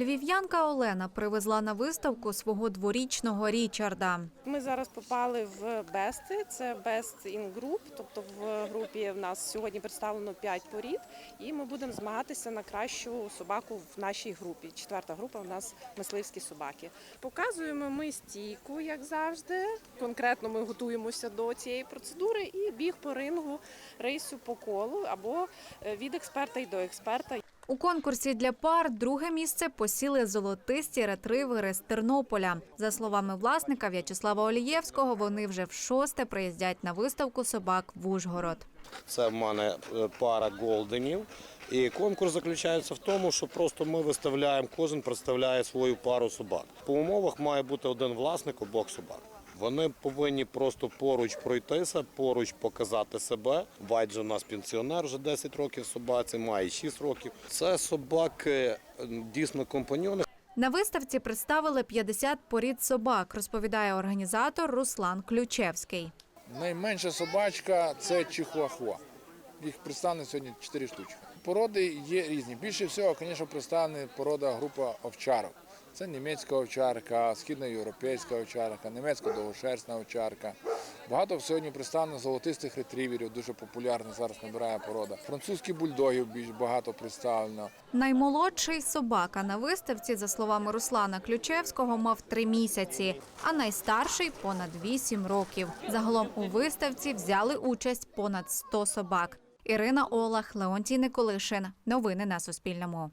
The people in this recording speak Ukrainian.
Львів'янка Олена привезла на виставку свого дворічного Річарда. Ми зараз попали в Бести. Це Best in Group, тобто в групі в нас сьогодні представлено 5 порід, і ми будемо змагатися на кращу собаку в нашій групі. Четверта група у нас мисливські собаки. Показуємо ми стійку, як завжди. Конкретно ми готуємося до цієї процедури і біг по рингу рейсу по колу або від експерта й до експерта. У конкурсі для пар друге місце посіли золотисті ретривери з Тернополя. За словами власника В'ячеслава Олієвського, вони вже в шосте приїздять на виставку собак в Ужгород. Це в мене е, пара голденів. І конкурс заключається в тому, що просто ми виставляємо, кожен представляє свою пару собак. По умовах має бути один власник обох собак. Вони повинні просто поруч пройтися, поруч показати себе. Байдже у нас пенсіонер вже 10 років собаці, має 6 років. Це собаки дійсно компаньони. На виставці представили 50 порід собак, розповідає організатор Руслан Ключевський. Найменша собачка це чихуахуа. Їх представлено сьогодні 4 штучки. Породи є різні. Більше всього, звісно, представлена порода група овчарок. Це німецька овчарка, східноєвропейська овчарка, німецька довгошерстна овчарка. Багато сьогодні представлено золотистих ретриверів, дуже популярна зараз набирає порода. Французькі бульдогів більш багато представлено. Наймолодший собака на виставці, за словами Руслана Ключевського, мав три місяці, а найстарший понад вісім років. Загалом у виставці взяли участь понад 100 собак. Ірина Олах, Леонтій Николишин. Новини на Суспільному.